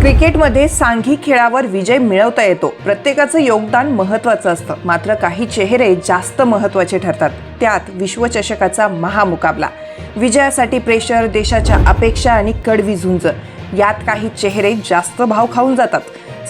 क्रिकेटमध्ये सांघिक खेळावर विजय मिळवता येतो. प्रत्येकाचं योगदान महत्त्वाचं असतं. मात्र काही चेहरे जास्त महत्त्वाचे ठरतात. त्यात विश्वचषकाचा महामुकाबला. विजयासाठी प्रेशर देशाच्या अपेक्षा आणि कडवी झुंज. यात काही चेहरे जास्त भाव खाऊन जातात.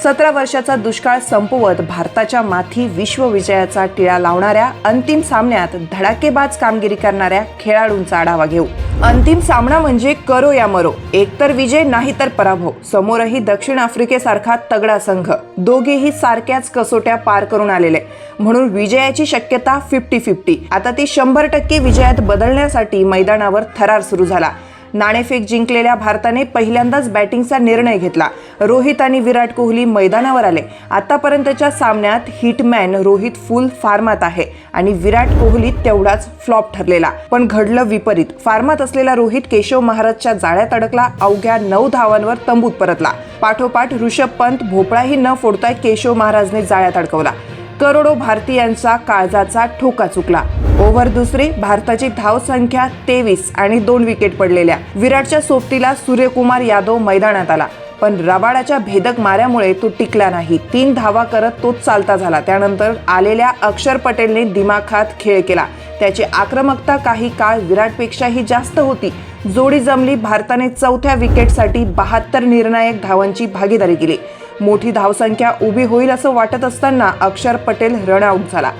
सतरा वर्षाचा दुष्काळ संपवत भारताच्या माथी विश्वविजयाचा टिळा लावणाऱ्या अंतिम सामन्यात धडाकेबाज कामगिरी करणाऱ्या खेळाडूंचा आढावा घेऊ. अंतिम सामना म्हणजे करो या मरो. एकतर विजय नाही तर पराभव. समोरही दक्षिण आफ्रिकेसारखा तगडा संघ. दोघेही सारख्याच कसोट्या पार करून आलेले. म्हणून विजयाची शक्यता फिफ्टी फिफ्टी आता ती शंभर टक्के विजयात बदलण्यासाठी मैदानावर थरार सुरू झाला. नाणेफेक जिंकलेल्या भारताने पहिल्यांदाच बॅटिंगचा निर्णय घेतला. रोहित आणि विराट कोहली मैदानावर आले. आतापर्यंतच्या सामन्यात हिटमॅन रोहित फुल फार्मात आहे आणि विराट कोहली तेवढाच फ्लॉप ठरलेला. पण घडलं विपरीत. फार्मात असलेला रोहित केशव महाराजच्या जाळ्यात अडकला अवघ्या नऊ धावांवर तंबूत परतला. पाठोपाठ ऋषभ पंत भोपळाही न फोडता केशव महाराजने जाळ्यात अडकवला. करोडो भारतीयांचा काळजाचा ठोका चुकला. ओव्हर दुसरी भारताची धावसंख्या तेवीस आणि दोन विकेट पडलेल्या. विराटच्या सोबतीला सूर्यकुमार यादव मैदानात आला. पण रबाडाच्या भेदक माऱ्यामुळे तो टिकला नाही. तीन धावा करत तोच चालता झाला. त्यानंतर आलेल्या अक्षर पटेलने दिमाखात खेळ केला. त्याची आक्रमकता काही काळ विराटपेक्षाही जास्त होती. जोडी जमली भारताने चौथ्या विकेटसाठी बहात्तर निर्णायक धावांची भागीदारी केली. मोठी धावसंख्या उभी होईल असं वाटत असताना अक्षर पटेल रनआउट झाला.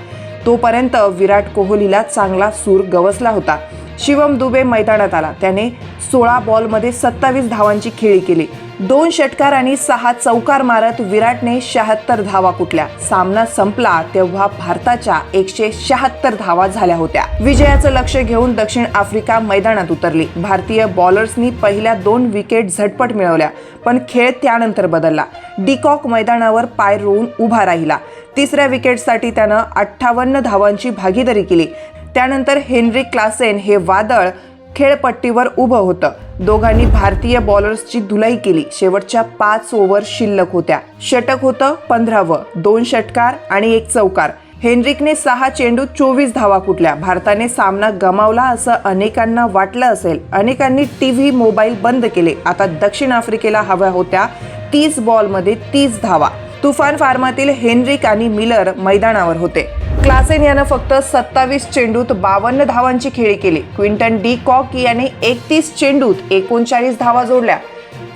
तोपर्यंत विराट कोहलीला चांगला सूर गवसला होता. शिवम दुबे मैदानात आला. त्याने सोळा बॉलमध्ये सत्तावीस धावांची खेळी केली. दोन षटकार आणि सहा चौकार मारत विराटने शहात्तर धावा कुठल्या? सामना संपला तेव्हा भारताच्या एकशे शहात्तर धावा झाल्या होत्या. विजयाचं लक्ष घेऊन दक्षिण आफ्रिका मैदानात उतरली. भारतीय बॉलर्सनी पहिल्या दोन विकेट झटपट मिळवल्या पण खेळ त्यानंतर बदलला. डिकॉक मैदानावर पाय रोवून उभा राहिला. तिसऱ्या विकेटसाठी त्यानं अठ्ठावन्न धावांची भागीदारी केली. त्यानंतर हेनरी क्लासेन हे वादळ खेळपट्टीवर उभं होतं. दोघांनी भारतीय बॉलर्सची धुलाई केली. शेवटच्या पाच ओव्हर शिल्लक होत्या. षटक होतं पंधरावं. दोन षटकार आणि एक चौकार. हेनरिकने सहा चेंडू चोवीस धावा कुटल्या भारताने सामना गमावला असं अनेकांना वाटलं असेल. अनेकांनी टी व्ही मोबाईल बंद केले. आता दक्षिण आफ्रिकेला हव्या होत्या तीस बॉलमध्ये तीस धावा. तुफान फार्मातील हेनरिक आणि मिलर मैदानावर होते. क्लासेन यानं फक्त सत्तावीस चेंडूत बावन्न धावांची खेळी केली. क्विंटन डी कॉक याने एकतीस चेंडूत एकोणचाळीस धावा जोडल्या.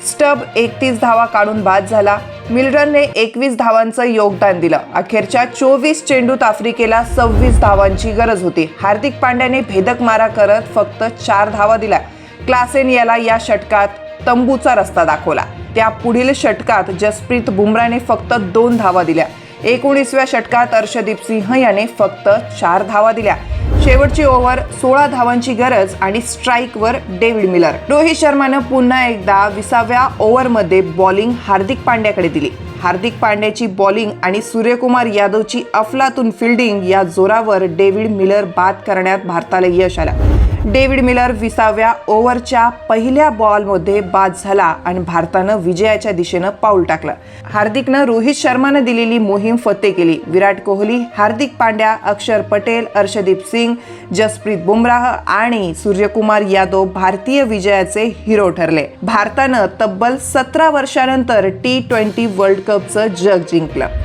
स्टब एकतीस धावा काढून बाद झाला. मिल्डनने एकवीस धावांचं योगदान दिलं. अखेरच्या चोवीस चेंडूत आफ्रिकेला सव्वीस धावांची गरज होती. हार्दिक पांड्याने भेदक मारा करत फक्त चार धावा दिल्या. क्लासेन याला या षटकात तंबूचा रस्ता दाखवला. त्या पुढील षटकात जसप्रीत बुमराने फक्त दोन धावा दिल्या. एकोणीसव्या षटकात अर्षदीप सिंह याने फक्त चार धावा दिल्या. शेवटची ओव्हर सोळा धावांची गरज आणि स्ट्राईकवर डेव्हिड मिलर. रोहित शर्मानं पुन्हा एकदा विसाव्या ओव्हरमध्ये बॉलिंग हार्दिक पांड्याकडे दिली. हार्दिक पांड्याची बॉलिंग आणि सूर्यकुमार यादवची अफलातून फिल्डिंग या जोरावर डेव्हिड मिलर बाद करण्यात भारताला यश आलं. डेव्हिड मिलर विसाव्या ओव्हरच्या पहिल्या बॉलमध्ये बाद झाला आणि भारतानं विजयाच्या दिशेनं पाऊल टाकलं. हार्दिकनं रोहित शर्मानं दिलेली मोहीम फते केली. विराट कोहली हार्दिक पांड्या अक्षर पटेल अर्षदीप सिंग जसप्रीत बुमराह आणि सूर्यकुमार यादव भारतीय विजयाचे हिरो ठरले. भारतानं तब्बल सतरा वर्षानंतर टी ट्वेंटी वर्ल्ड कपचं जग जिंकलं.